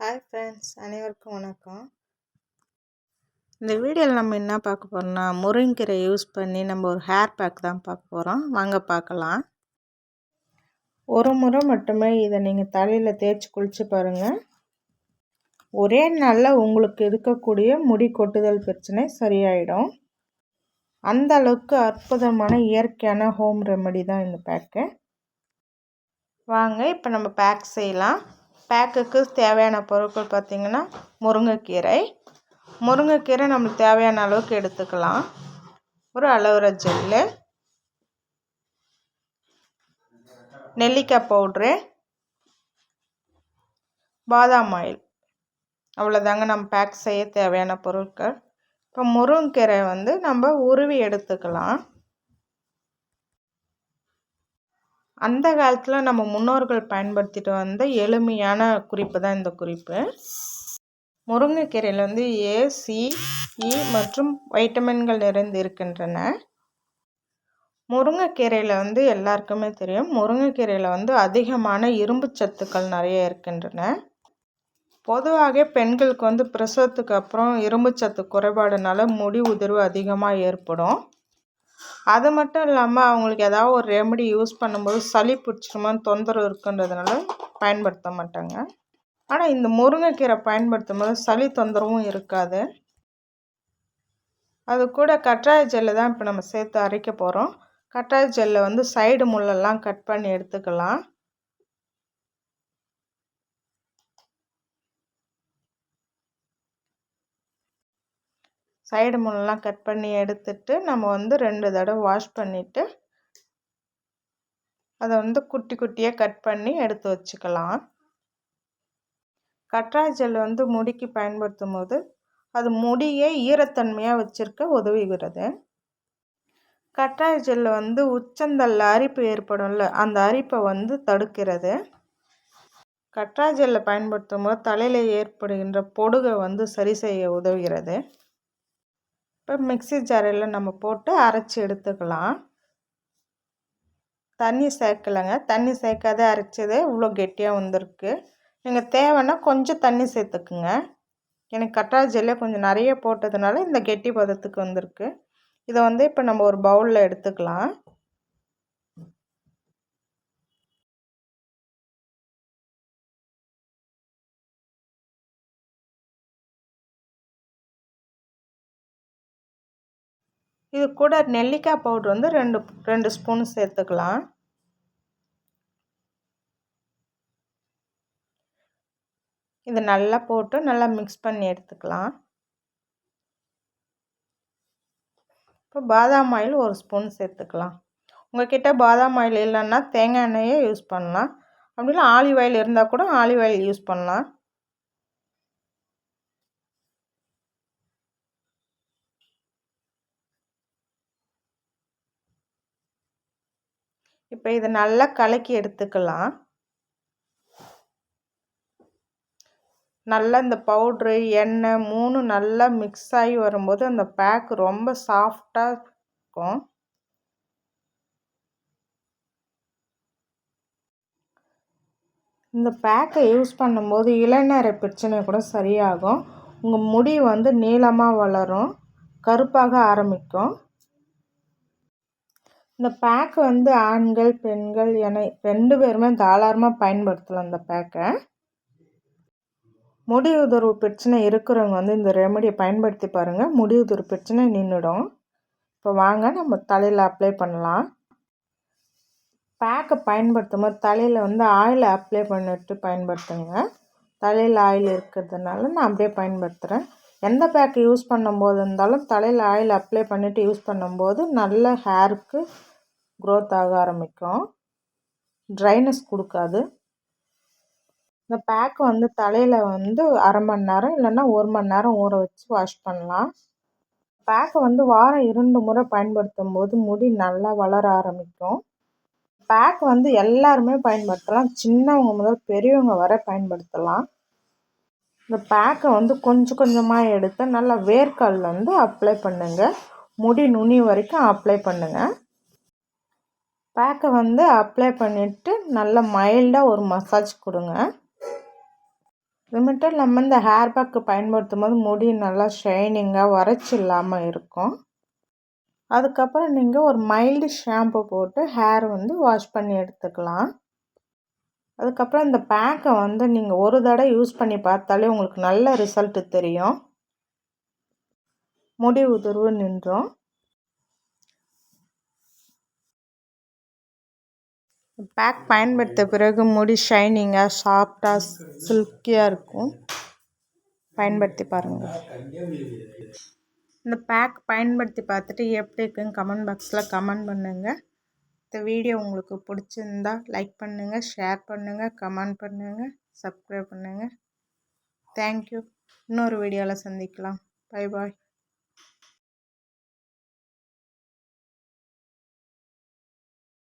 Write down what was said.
Hi friends அனைவருக்கும் வணக்கம். இந்த வீடியோவில் நம்ம என்ன பார்க்க போகிறோம்னா முருங்கீரை யூஸ் பண்ணி நம்ம ஒரு ஹேர் பேக் தான் பார்க்க போகிறோம் வாங்க பார்க்கலாம். ஒரு முறை மட்டுமே இதை நீங்கள் தலையில் தேய்ச்சி குளித்து பாருங்கள் ஒரே நாளில் உங்களுக்கு இருக்கக்கூடிய முடி கொட்டுதல் பிரச்சனை சரியாயிடும். அந்த அளவுக்கு அற்புதமான இயற்கையான ஹோம் ரெமெடி தான் இந்த பேக்கு வாங்க இப்போ நம்ம பேக் செய்யலாம். பேக்குக்கு தேவையான பொருட்கள் பார்த்திங்கன்னா முருங்கைக்கீரை. முருங்கைக்கீரை நம்மளுக்கு தேவையான அளவுக்கு எடுத்துக்கலாம். ஒரு அலோவேரா ஜெல்லு. நெல்லிக்காய் பவுட்ரு. பாதாம் ஆயில். அவ்வளோதாங்க நம்ம பேக் செய்ய தேவையான பொருட்கள். இப்போ முருங்கைக்கீரை வந்து நம்ம உருவி எடுத்துக்கலாம். அந்த காலத்தில் நம்ம முன்னோர்கள் பயன்படுத்திட்டு வந்த எளிமையான குறிப்பு தான் இந்த குறிப்பு. முருங்கைக்கீரையில் வந்து ஏ சி இ மற்றும் வைட்டமின்கள் நிறைந்து இருக்கின்றன. முருங்கைக்கீரையில் வந்து எல்லாருக்குமே தெரியும். முருங்கைக்கீரையில் வந்து அதிகமான இரும்பு சத்துக்கள் நிறைய இருக்கின்றன. பொதுவாக பெண்களுக்கு வந்து பிரசவத்துக்கு அப்புறம் இரும்பு சத்து குறைபாடுனால முடி உதிர்வு அதிகமாக ஏற்படும். அது மட்டும் இல்லாமல் அவங்களுக்கு ஏதாவது ஒரு ரெமெடி யூஸ் பண்ணும்போது சளி பிடிச்சிருமான்னு தொந்தரவு இருக்குன்றதுனால பயன்படுத்த மாட்டாங்க. ஆனால் இந்த முருங்கைக்கீரை பயன்படுத்தும் போது சளி தொந்தரவும் இருக்காது. அது கூட கற்றாய ஜெல்லை தான் இப்போ நம்ம சேர்த்து அரைக்க போகிறோம் கற்றாய ஜெல்லை வந்து சைடு முள்ளெல்லாம் கட் பண்ணி எடுத்துக்கலாம். சைடு முள்ளெலாம் கட் பண்ணி எடுத்துட்டு நம்ம வந்து ரெண்டு தடவை வாஷ் பண்ணிவிட்டு அதை வந்து குட்டி குட்டியாக கட் பண்ணி எடுத்து வச்சுக்கலாம். கற்றாழை ஜெல் வந்து முடிக்கு பயன்படுத்தும் போது அது முடியை ஈரத்தன்மையாக வச்சுருக்க உதவுகிறது. கற்றாழை ஜெல் வந்து உச்சந்தல்ல அரிப்பு ஏற்படும்ல அந்த அரிப்பை வந்து தடுக்கிறது. கற்றாழை ஜெல்லை பயன்படுத்தும் போது தலையில் ஏற்படுகின்ற பொடுகை வந்து சரி செய்ய உதவுகிறது. இப்போ மிக்சி ஜாரில் நம்ம போட்டு அரைச்சி எடுத்துக்கலாம். தண்ணி சேர்க்கலைங்க. தண்ணி சேர்க்காத அரைச்சது இவ்வளோ கெட்டியாக வந்திருக்கு. நீங்கள் தேவைன்னா கொஞ்சம் தண்ணி சேர்த்துக்குங்க. எனக்கு கட்டாய ஜெல்லே கொஞ்சம் நிறைய போட்டதுனால இந்த கெட்டி பதத்துக்கு வந்திருக்கு. இதை வந்து இப்போ நம்ம ஒரு பவுலில் எடுத்துக்கலாம். இது கூட நெல்லிக்காய் பவுட்ரு வந்து ரெண்டு ரெண்டு ஸ்பூன் சேர்த்துக்கலாம். இது நல்லா போட்டு நல்லா மிக்ஸ் பண்ணி எடுத்துக்கலாம். இப்போ பாதாம் ஆயில் ஒரு ஸ்பூன் சேர்த்துக்கலாம். உங்கள்கிட்ட பாதாம் ஆயில் இல்லைன்னா தேங்காய் எண்ணெயே யூஸ் பண்ணலாம். அப்படி இல்லை ஆலிவ் ஆயில் இருந்தால் கூட ஆலிவ் ஆயில் யூஸ் பண்ணலாம். இப்போ இதை நல்லா கலக்கி எடுத்துக்கலாம். நல்லா இந்த பவுட்ரு எண்ணெய் மூணு நல்லா மிக்ஸ் ஆகி வரும்போது அந்த பேக் ரொம்ப சாஃப்டாக இருக்கும். இந்த பேக்கை யூஸ் பண்ணும்போது இளநரை பிரச்சனை கூட சரியாகும். உங்கள் முடி வந்து நீளமாக வளரும். கருப்பாக ஆரம்பிக்கும். இந்த பேக் வந்து ஆண்கள் பெண்கள் என ரெண்டு பேருமே தாராளமாக பயன்படுத்தலாம் இந்த பேக்கை முடி உதர்வு பிரச்சனை இருக்கிறவங்க வந்து இந்த ரெமடியை பயன்படுத்தி பாருங்கள் முடி உதர்வு பிரச்சனை நின்றுடும் இப்போ வாங்க நம்ம தலையில் அப்ளை பண்ணலாம். பேக்கை பயன்படுத்தும் போது தலையில் வந்து ஆயிலை அப்ளை பண்ணிட்டு பயன்படுத்துங்க. தலையில் ஆயில் இருக்கிறதுனால நான் அப்படியே பயன்படுத்துகிறேன் எந்த பேக்கு யூஸ் பண்ணும்போது இருந்தாலும் தலையில் ஆயில் அப்ளை பண்ணிவிட்டு யூஸ் பண்ணும்போது நல்ல ஹேருக்கு க்ரோத் ஆக ஆரம்பிக்கும். ட்ரைனஸ் கொடுக்காது. இந்த பேக் வந்து தலையில் வந்து அரை மணி நேரம் இல்லைன்னா ஒரு மணி நேரம் ஊற வச்சு வாஷ் பண்ணலாம். பேக்கை வந்து வாரம் இரண்டு முறை பயன்படுத்தும் போது முடி நல்லா வளர ஆரம்பிக்கும். பேக் வந்து எல்லாருமே பயன்படுத்தலாம். சின்னவங்க முதல் பெரியவங்க வரை பயன்படுத்தலாம். இந்த பேக்கை வந்து கொஞ்சம் கொஞ்சமாக எடுத்து நல்லா வேர்க்கால் வந்து அப்ளை பண்ணுங்கள் முடி நுனி வரைக்கும் அப்ளை பண்ணுங்கள் பேக்கை வந்து அப்ளை பண்ணிவிட்டு நல்லா மைல்டாக ஒரு மசாஜ் கொடுங்க. இது மட்டும் நம்ம இந்த ஹேர் பேக்கு பயன்படுத்தும் போது முடி நல்லா ஷைனிங்காக வறட்சி இல்லாமல் இருக்கும். அதுக்கப்புறம் நீங்கள் ஒரு மைல்டு ஷாம்பு போட்டு ஹேர் வந்து வாஷ் பண்ணி எடுத்துக்கலாம். அதுக்கப்புறம் இந்த பேக்கை வந்து நீங்கள் ஒரு தடவை யூஸ் பண்ணி பார்த்தாலே உங்களுக்கு நல்ல ரிசல்ட்டு தெரியும். முடி உதிர்வு நின்றோம். பேக் பயன்படுத்த பிறகு முடி ஷைனிங்காக சாஃப்டாக சில்கியாக இருக்கும். பயன்படுத்தி பாருங்கள் இந்த பேக் பயன்படுத்தி பார்த்துட்டு எப்படி இருக்குன்னு கமெண்ட் பாக்ஸில் கமெண்ட் பண்ணுங்கள் இந்த வீடியோ உங்களுக்கு பிடிச்சிருந்தா லைக் பண்ணுங்கள் ஷேர் பண்ணுங்கள் கமெண்ட் பண்ணுங்கள் சப்ஸ்கிரைப் பண்ணுங்கள் தேங்க்யூ இன்னொரு வீடியோவில் சந்திக்கலாம். Bye bye